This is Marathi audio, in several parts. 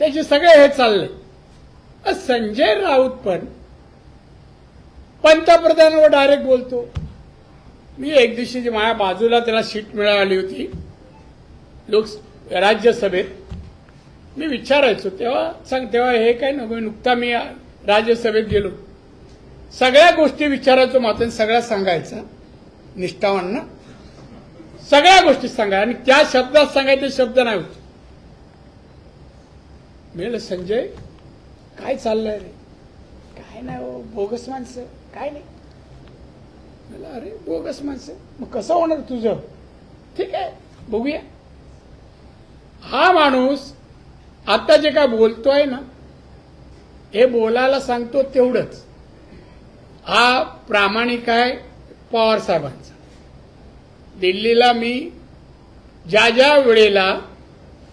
त्याचे सगळे हे चालले. संजय राऊत पण पंतप्रधानावर डायरेक्ट बोलतो. मी एक दिवशी जी माझ्या बाजूला त्याला सीट मिळाली होती लोक राज्यसभेत मी विचारायचो तेव्हा सांग तेव्हा हे काय नको नुकता मी राज्यसभेत गेलो. सगळ्या गोष्टी विचारायचो मात्र सगळ्या सांगायचा. निष्ठावांना सगळ्या गोष्टी सांगा आणि त्या शब्दात सांगायचे शब्द नाही होते. मिळलं संजय काय चाललंय रे? काय नाही हो बोगस माणसं काय नाही. म्हणलं, अरे बोगस माणसं. मग कसं होणार तुझं? ठीक आहे बघूया. हा माणूस आता जे काय बोलतोय ना हे बोलायला सांगतो तेवढंच. हा प्रामाणिक आहे पवार साहेबांचा. दिल्लीला मी ज्या ज्या वेळेला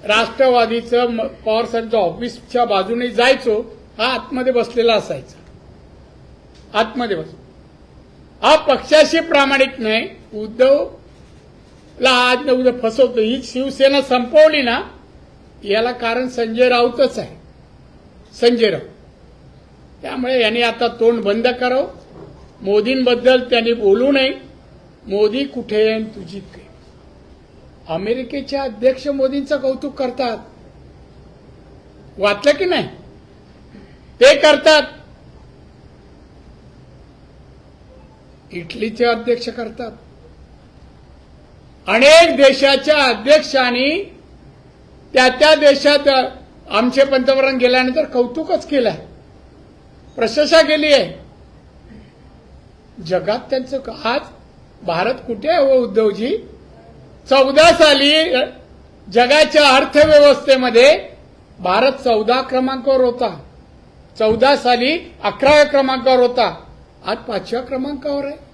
राष्ट्रवादीचं म- पवार साहेबांच्या ऑफिसच्या बाजूने जायचो हा आतमध्ये बसलेला असायचा. आतमध्ये बस हा पक्षाशी प्रामाणिक नाही. उद्धवला आज न उद्या फसवतो ही शिवसेना संपवली ना याला कारण संजय राऊतच आहे. संजय राऊत. त्यामुळे यांनी आता तोंड बंद करावं. मोदींबद्दल त्यांनी बोलू नये. मोदी कुठे आहे आणि तुझी काही अमेरिकेचे अध्यक्ष मोदींचं कौतुक करतात. वाचलं की नाही? ते करतात. इटलीचे अध्यक्ष करतात. अनेक देशाच्या अध्यक्षांनी त्या त्या देशात आमचे पंतप्रधान गेल्यानंतर कौतुकच केलंय. प्रशंसा केली आहे. जगात त्यांचं आज भारत कुठे आहे हो उद्धवजी? चौदा साली जगाच्या अर्थव्यवस्थेमध्ये भारत चौदा क्रमांकावर होता. चौदा साली अकराव्या क्रमांकावर होता. आज पाचव्या क्रमांकावर आहे.